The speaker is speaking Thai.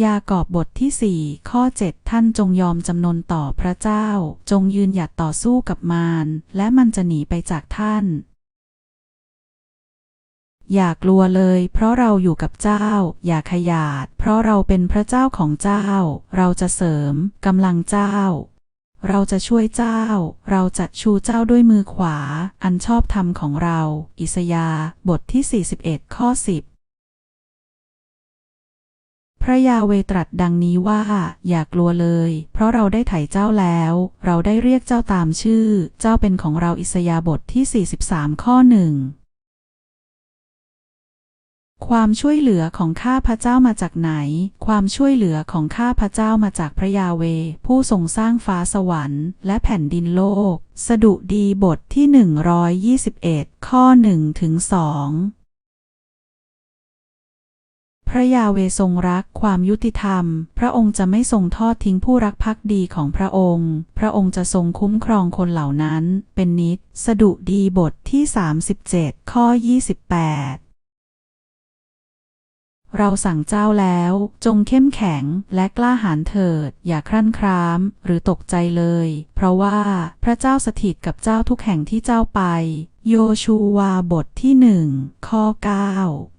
ยากอบบทที่4ข้อ 7 ท่านจงยอมจำนนต่อพระเจ้า จงยืนหยัดต่อสู้กับมารและมันจะหนีไปจากท่าน อย่ากลัวเลย เพราะเราอยู่กับเจ้า อย่าขยาด เพราะเราเป็นพระเจ้าของเจ้า เราจะเสริมกำลังเจ้า เราจะช่วยเจ้า เราจะชูเจ้าด้วยมือขวา อันชอบธรรมของเรา อิสยาบทที่ 41 ข้อ 10 ระยาเวตรัสดังนี้ว่า อย่ากลัวเลย เพราะเราได้ไถ่เจ้าแล้ว เราได้เรียกเจ้าตามชื่อ เจ้าเป็นของเราอิสยาบทที่ 43 ข้อหนึ่งความช่วยเหลือของข้าพระเจ้ามาจากไหน ความช่วยเหลือของข้าพระเจ้ามาจากพระยาเว ผู้ทรงสร้างฟ้าสวรรค์ และแผ่นดินโลก สดุดีบทที่ 121 ข้อ1ถึง2 พระยาเวทรงรักความยุติธรรม พระองค์จะไม่ทรงทอดทิ้งผู้รักภักดีของพระองค์ พระองค์จะทรงคุ้มครองคนเหล่านั้น เป็นนิจสดุดีบทที่ 37 ข้อ 28เราสั่งเจ้าแล้ว จงเข้มแข็งและกล้าหาญเถิด อย่าครั่นคราม หรือตกใจเลย เพราะว่าพระเจ้าสถิตกับเจ้าทุกแห่งที่เจ้าไป โยชูวาบทที่หนึ่งข้อ9